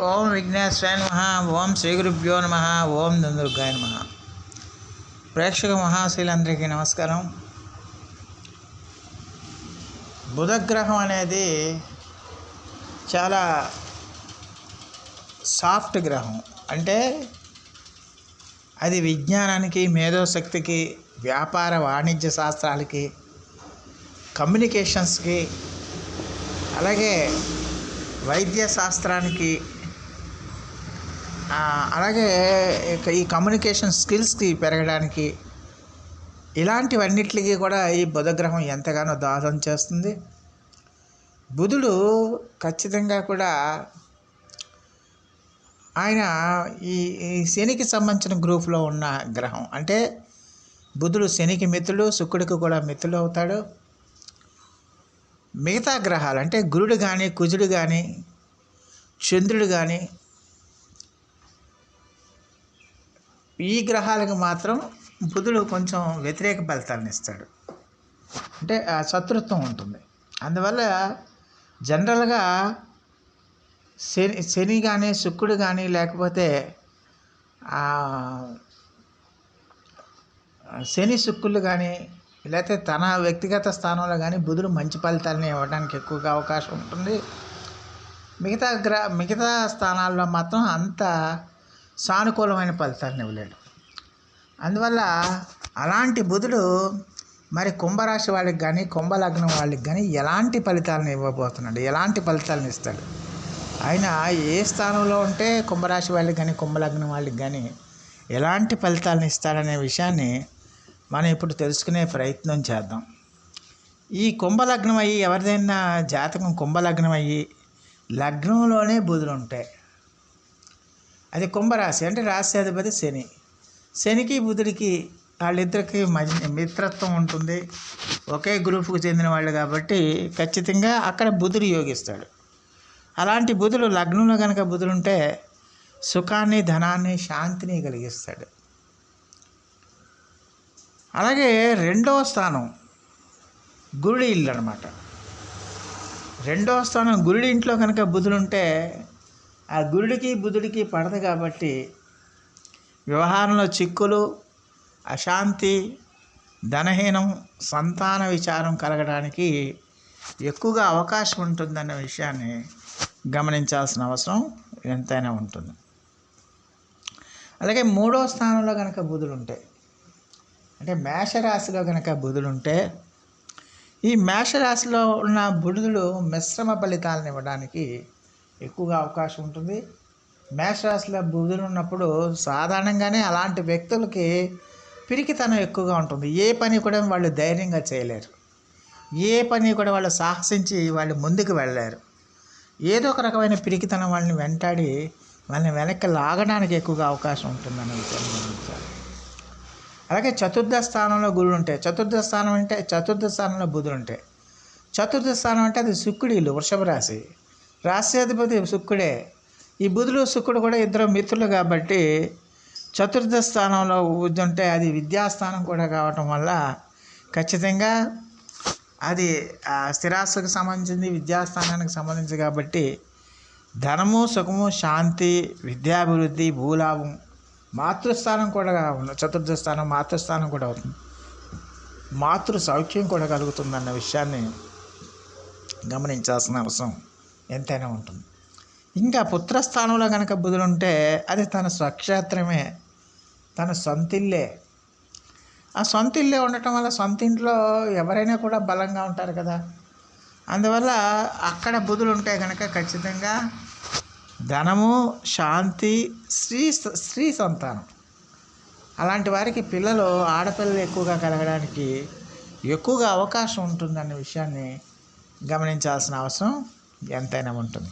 ఓం విఘ్నేశ్వరాయ నమ ఓం శ్రీ గురుభ్యో నమ ఓం దుర్గాయ నమ. ప్రేక్షక మహాశీలందరికీ నమస్కారం. బుధగ్రహం అనేది చాలా సాఫ్ట్ గ్రహం. అంటే అది విజ్ఞానానికి మేధోశక్తికి వ్యాపార వాణిజ్య శాస్త్రాలకి కమ్యూనికేషన్స్కి అలాగే వైద్య శాస్త్రానికి అలాగే ఈ కమ్యూనికేషన్ స్కిల్స్కి పెరగడానికి ఇలాంటివన్నిటికీ కూడా ఈ బుధగ్రహం ఎంతగానో దోహదం చేస్తుంది. బుధుడు ఖచ్చితంగా కూడా ఆయన ఈ ఈ శనికి సంబంధించిన గ్రూప్లో ఉన్న గ్రహం. అంటే బుధుడు శనికి మిత్రుడు శుక్రుడికి కూడా మిత్రుడు అవుతాడు. మిగతా గ్రహాలు అంటే గురుడు కానీ కుజుడు కానీ చంద్రుడు కానీ ఈ గ్రహాలకు మాత్రం బుధుడు కొంచెం వ్యతిరేక ఫలితాలను ఇస్తాడు. అంటే శత్రుత్వం ఉంటుంది. అందువల్ల జనరల్గా శని శని కానీ శుక్రుడు కానీ లేకపోతే శని శుక్రులు కానీ లేకపోతే తన వ్యక్తిగత స్థానంలో కానీ బుధుడు మంచి ఫలితాలని ఇవ్వడానికి ఎక్కువగా అవకాశం ఉంటుంది. మిగతా గ్ర మిగతా స్థానాల్లో మాత్రం అంత సానుకూలమైన ఫలితాలను ఇవ్వలేడు. అందువల్ల అలాంటి బుధుడు మరి కుంభరాశి వాళ్ళకి కానీ కుంభలగ్నం వాళ్ళకి కానీ ఎలాంటి ఫలితాలను ఇవ్వబోతున్నాడు? ఎలాంటి ఫలితాలను ఇస్తాడు? ఆయన ఏ స్థానంలో ఉంటే కుంభరాశి వాళ్ళకి కానీ కుంభలగ్నం వాళ్ళకి కానీ ఎలాంటి ఫలితాలను ఇస్తాడనే విషయాన్ని మనం ఇప్పుడు తెలుసుకునే ప్రయత్నం చేద్దాం. ఈ కుంభలగ్నం అయ్యి ఎవరిదైనా జాతకం కుంభలగ్నం అయ్యి లగ్నంలోనే బుధులు ఉంటాయి అది కుంభరాశి అంటే రాశ్యాధిపతి శని. శనికి బుధుడికి వాళ్ళిద్దరికి మధ్య మిత్రత్వం ఉంటుంది. ఒకే గ్రూపుకు చెందిన వాళ్ళు కాబట్టి ఖచ్చితంగా అక్కడ బుధుడు యోగిస్తాడు. అలాంటి బుధుడు లగ్నంలో కనుక బుధుడుంటే సుఖాన్ని ధనాన్ని శాంతిని కలిగిస్తాడు. అలాగే రెండవ స్థానం గురుడి ఇల్లు అనమాట రెండవ స్థానం గురుడి ఇంట్లో కనుక బుధుడుంటే ఆ గురుడికి బుధుడికి పడదు కాబట్టి వ్యవహారంలో చిక్కులు అశాంతి ధనహీనం సంతాన విచారం కలగడానికి ఎక్కువగా అవకాశం ఉంటుందన్న విషయాన్ని గమనించాల్సిన అవసరం ఎంతైనా ఉంటుంది. అలాగే మూడో స్థానంలో కనుక బుధుడు ఉంటే అంటే మేషరాశిలో కనుక బుధుడు ఉంటే ఈ మేషరాశిలో ఉన్న బుధుడు మిశ్రమ ఫలితాలను ఇవ్వడానికి ఎక్కువగా అవకాశం ఉంటుంది. మేషరాశిలో బుధుడు ఉన్నప్పుడు సాధారణంగానే అలాంటి వ్యక్తులకి పిరికితనం ఎక్కువగా ఉంటుంది. ఏ పని కూడా వాళ్ళు ధైర్యంగా చేయలేరు. ఏ పని కూడా వాళ్ళు సాహసించి వాళ్ళు ముందుకు వెళ్ళలేరు. ఏదో ఒక రకమైన పిరికితనం వాళ్ళని వెంటాడి వాళ్ళని వెనక్కి లాగడానికి ఎక్కువగా అవకాశం ఉంటుంది విషయాన్ని గమనించాలి అలాగే చతుర్థ స్థానంలో గురుడు ఉంటాయి చతుర్థ స్థానం అంటే చతుర్థ స్థానంలో బుధుడు ఉంటాయి చతుర్థ స్థానం అంటే అది శుక్రుడు ఇల్లు వృషభ రాశి. రాశ్యాధిపతి శుక్రుడే. ఈ బుధుడు శుక్రుడు కూడా ఇద్దరు మిత్రులు కాబట్టి చతుర్థ స్థానంలో ఉంటే అది విద్యాస్థానం కూడా కావటం వల్ల ఖచ్చితంగా అది స్థిరాస్తుకు సంబంధించింది విద్యాస్థానానికి సంబంధించి కాబట్టి ధనము సుఖము శాంతి విద్యాభివృద్ధి భూలాభం మాతృస్థానం కూడా ఉంది చతుర్థ స్థానం మాతృస్థానం కూడా అవుతుంది. మాతృ సౌఖ్యం కూడా కలుగుతుందన్న విషయాన్ని గమనించాల్సిన అవసరం. ఎంతైనా ఉంటుంది. ఇంకా పుత్రస్థానంలో కనుక బుధుడు ఉంటే అది తన స్వక్షేత్రమే తన సొంతిల్లే. ఆ సొంత ఇల్లే ఉండటం వల్ల సొంత ఇంట్లో ఎవరైనా కూడా బలంగా ఉంటారు కదా. అందువల్ల అక్కడ బుధులు ఉంటే కనుక ఖచ్చితంగా ధనము శాంతి స్త్రీ స్త్రీ సంతానం. అలాంటి వారికి పిల్లలు ఆడపిల్లలు ఎక్కువగా కలగడానికి ఎక్కువగా అవకాశం ఉంటుందన్న విషయాన్ని గమనించాల్సిన అవసరం ఎంతైనా ఉంటుంది.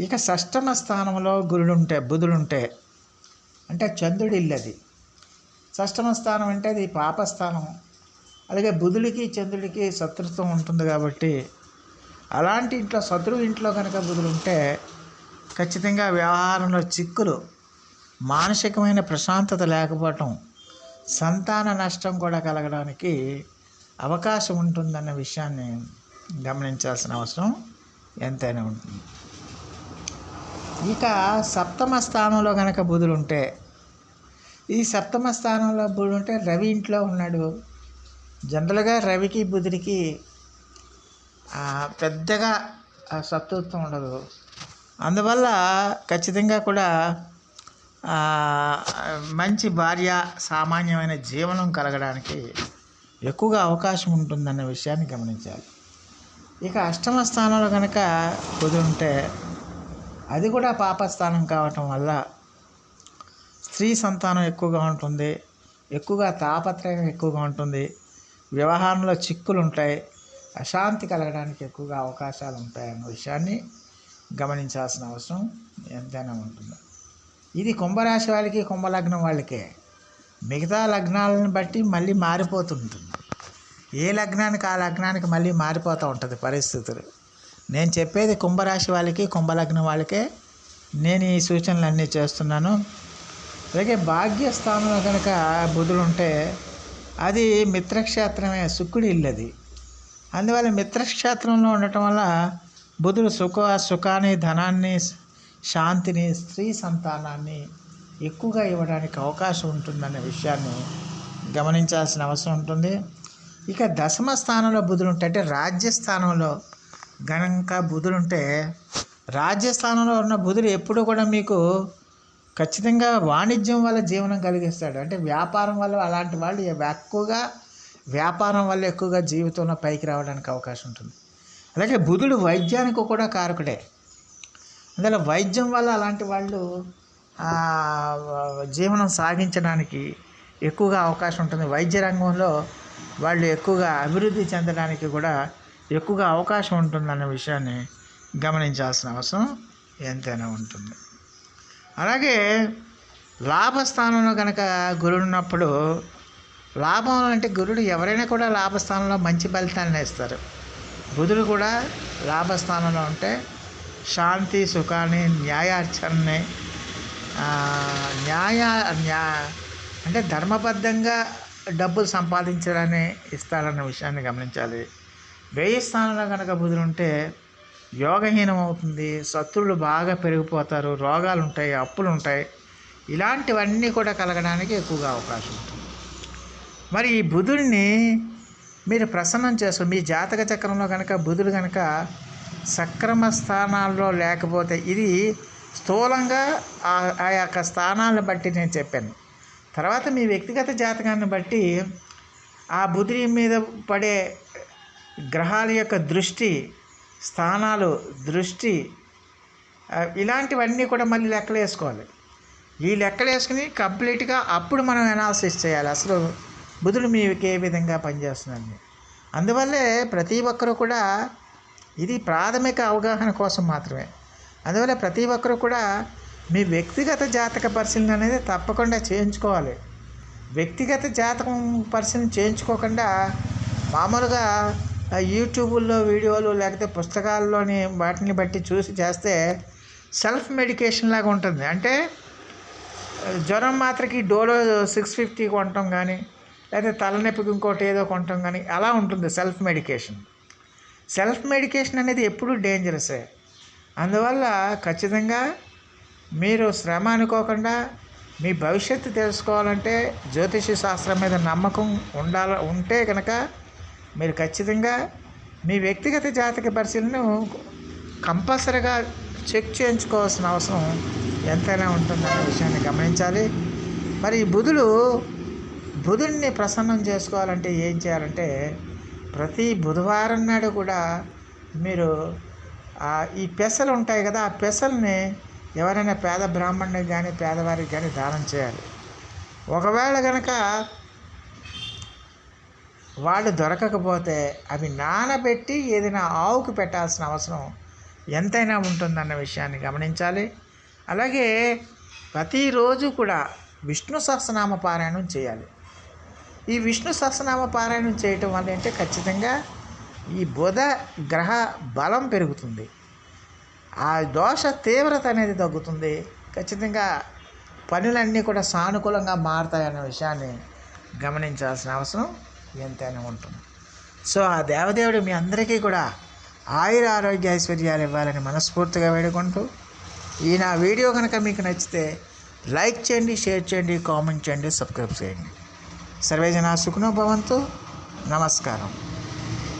ఇక షష్టమ స్థానంలో గురుడు ఉంటే అంటే చంద్రుడి ఇల్లు అది. షష్టమ స్థానం అంటే అది పాపస్థానం అలాగే బుధుడికి చంద్రుడికి శత్రుత్వం ఉంటుంది కాబట్టి అలాంటి ఇంట్లో శత్రువు ఇంట్లో కనుక బుధుడు ఉంటే ఖచ్చితంగా వ్యవహారంలో చిక్కులు మానసికమైన ప్రశాంతత లేకపోవటం సంతాన నష్టం కూడా కలగడానికి అవకాశం ఉంటుందన్న విషయాన్ని గమనించాల్సిన అవసరం. ఎంతైనా ఉంటుంది. ఇక సప్తమ స్థానంలో కనుక బుధుడు ఉంటే ఈ సప్తమ స్థానంలో బుధుడు ఉంటే రవి ఇంట్లో ఉన్నాడు. జనరల్గా రవికి బుధుడికి పెద్దగా ఆ ఉండదు. అందువల్ల ఖచ్చితంగా కూడా మంచి భార్య సామాన్యమైన జీవనం కలగడానికి ఎక్కువగా అవకాశం ఉంటుందన్న విషయాన్ని గమనించాలి. ఇక అష్టమ స్థానంలో కనుక కుదురుంటే ఉంటే అది కూడా పాపస్థానం కావటం వల్ల స్త్రీ సంతానం ఎక్కువగా ఉంటుంది ఎక్కువగా తాపత్రయం ఎక్కువగా ఉంటుంది వ్యవహారంలో చిక్కులు ఉంటాయి అశాంతి కలగడానికి ఎక్కువగా అవకాశాలు ఉంటాయి అన్న విషయాన్ని గమనించాల్సిన అవసరం ఎంతైనా ఉంటుంది. ఇది కుంభరాశి వాళ్ళకి కుంభలగ్నం వాళ్ళకే. మిగతా లగ్నాలను బట్టి మళ్ళీ మారిపోతుంటుంది. ఏ లగ్నానికి ఆ లగ్నానికి మళ్ళీ మారిపోతూ ఉంటుంది పరిస్థితులు. నేను చెప్పేది కుంభరాశి వాళ్ళకి కుంభలగ్నం వాళ్ళకే నేను ఈ సూచనలు అన్నీ చేస్తున్నాను. అలాగే భాగ్యస్థానంలో కనుక బుధుడు ఉంటే అది మిత్రక్షేత్రమే శుక్రుడి ఇల్లు అది. అందువల్ల మిత్రక్షేత్రంలో ఉండటం వల్ల బుధుడు సుఖ సుఖాన్ని ధనాన్ని శాంతిని స్త్రీ సంతానాన్ని ఎక్కువగా ఇవ్వడానికి అవకాశం ఉంటుందనే విషయాన్ని గమనించాల్సిన అవసరం ఉంటుంది. ఇక దశమ స్థానంలో బుధుడు ఉంటే అంటే రాజ్యస్థానంలో గణక బుధుడు ఉంటే రాజ్యస్థానంలో ఉన్న బుధుడు ఎప్పుడు కూడా మీకు ఖచ్చితంగా వాణిజ్యం వల్ల జీవనం కలిగిస్తాడు. అంటే వ్యాపారం వల్ల అలాంటి వాళ్ళు ఎక్కువగా వ్యాపారం వల్ల ఎక్కువగా జీవితంలో పైకి రావడానికి అవకాశం ఉంటుంది. అలాగే బుధుడు వైద్యానికి కూడా కారకుడే. అందులో వైద్యం వల్ల అలాంటి వాళ్ళు జీవనం సాగించడానికి ఎక్కువగా అవకాశం ఉంటుంది. వైద్య రంగంలో వాళ్ళు ఎక్కువగా అభివృద్ధి చెందడానికి కూడా ఎక్కువగా అవకాశం ఉంటుందన్న విషయాన్ని గమనించాల్సిన అవసరం ఎంతైనా ఉంటుంది. అలాగే లాభస్థానంలో కనుక గురుడు ఉన్నప్పుడు లాభం అంటే గురుడు ఎవరైనా కూడా లాభస్థానంలో మంచి ఫలితాలను ఇస్తారు. బుధుడు కూడా లాభస్థానంలో ఉంటే శాంతి సుఖాన్ని న్యాయాచరణని న్యాయ న్యా అంటే ధర్మబద్ధంగా డబ్బులు సంపాదించడాన్ని ఇస్తాడన్న విషయాన్ని గమనించాలి. వ్యయ స్థానంలో కనుక బుధుడు ఉంటే యోగహీనం అవుతుంది శత్రువులు బాగా పెరిగిపోతారు రోగాలు ఉంటాయి అప్పులు ఉంటాయి ఇలాంటివన్నీ కూడా కలగడానికి ఎక్కువగా అవకాశం ఉంటుంది. మరి ఈ బుధుడిని మీరు ప్రసన్నం చేసు మీ జాతక చక్రంలో కనుక బుధుడు కనుక సక్రమ స్థానాల్లో లేకపోతే ఇది స్థూలంగా ఆ ఆ యొక్క స్థానాలను బట్టి నేను చెప్పాను. తర్వాత మీ వ్యక్తిగత జాతకాన్ని బట్టి ఆ బుధుడి మీద పడే గ్రహాల యొక్క దృష్టి స్థానాలు దృష్టి ఇలాంటివన్నీ కూడా మళ్ళీ లెక్కలు వేసుకోవాలి. ఈ లెక్కలు వేసుకుని కంప్లీట్గా అప్పుడు మనం అనాలసిస్ చేయాలి. అసలు బుధుడు మీకు ఏ విధంగా పనిచేస్తుందని అందువల్లే ప్రతి ఒక్కరూ కూడా ఇది ప్రాథమిక అవగాహన కోసం మాత్రమే. అందువల్ల ప్రతి ఒక్కరూ కూడా మీ వ్యక్తిగత జాతక పరిశీలన అనేది తప్పకుండా చేయించుకోవాలి. వ్యక్తిగత జాతకం పరిశీలన చేయించుకోకుండా మామూలుగా యూట్యూబుల్లో వీడియోలు లేకపోతే పుస్తకాల్లోని వాటిని బట్టి చూసి చేస్తే సెల్ఫ్ మెడికేషన్ లాగా ఉంటుంది. అంటే జ్వరం మాత్రకి డోలో సిక్స్ ఫిఫ్టీ కొనటం కానీ లేకపోతే తలనొప్పికి ఇంకోటి ఏదో కొనటం కానీ అలా ఉంటుంది సెల్ఫ్ మెడికేషన్. సెల్ఫ్ మెడికేషన్ అనేది ఎప్పుడూ డేంజరసే అందువల్ల ఖచ్చితంగా మీరు శ్రమ అనుకోకుండా మీ భవిష్యత్తు తెలుసుకోవాలంటే జ్యోతిష శాస్త్రం మీద నమ్మకం ఉండాల ఉంటే కనుక మీరు ఖచ్చితంగా మీ వ్యక్తిగత జాతక పరిశీలనను కంపల్సరీగా చెక్ చేయించుకోవాల్సిన అవసరం ఎంతైనా ఉంటుందనే విషయాన్ని గమనించాలి. మరి ఈ బుధుడు బుధుడిని ప్రసన్నం చేసుకోవాలంటే ఏం చేయాలంటే ప్రతి బుధవారం నాడు కూడా మీరు ఈ పెసలు ఉంటాయి కదా ఆ పెసల్ని ఎవరైనా పేద బ్రాహ్మణునికి కానీ పేదవారికి కానీ దానం చేయాలి. ఒకవేళ కనుక వాళ్ళు దొరకకపోతే అవి నానబెట్టి ఏదైనా ఆవుకు పెట్టాల్సిన అవసరం ఎంతైనా ఉంటుందన్న విషయాన్ని గమనించాలి. అలాగే ప్రతిరోజు కూడా విష్ణు సహస్రనామ పారాయణం చేయాలి. ఈ విష్ణు సహస్రనామ పారాయణం చేయటం వల్ల అంటే ఖచ్చితంగా ఈ బుధ గ్రహ బలం పెరుగుతుంది. ఆ దోష తీవ్రత అనేది తగ్గుతుంది. ఖచ్చితంగా పనులన్నీ కూడా సానుకూలంగా మారుతాయన్న విషయాన్ని గమనించాల్సిన అవసరం ఎంతైనా ఉంటుంది. సో ఆ దేవదేవుడు మీ అందరికీ కూడా ఆయుర ఆరోగ్య ఐశ్వర్యాలు ఇవ్వాలని మనస్ఫూర్తిగా వేడుకుంటూ ఈ నా వీడియో కనుక మీకు నచ్చితే లైక్ చేయండి షేర్ చేయండి కామెంట్ చేయండి సబ్స్క్రైబ్ చేయండి. సర్వేజన సుఖనో భవంతు. నమస్కారం.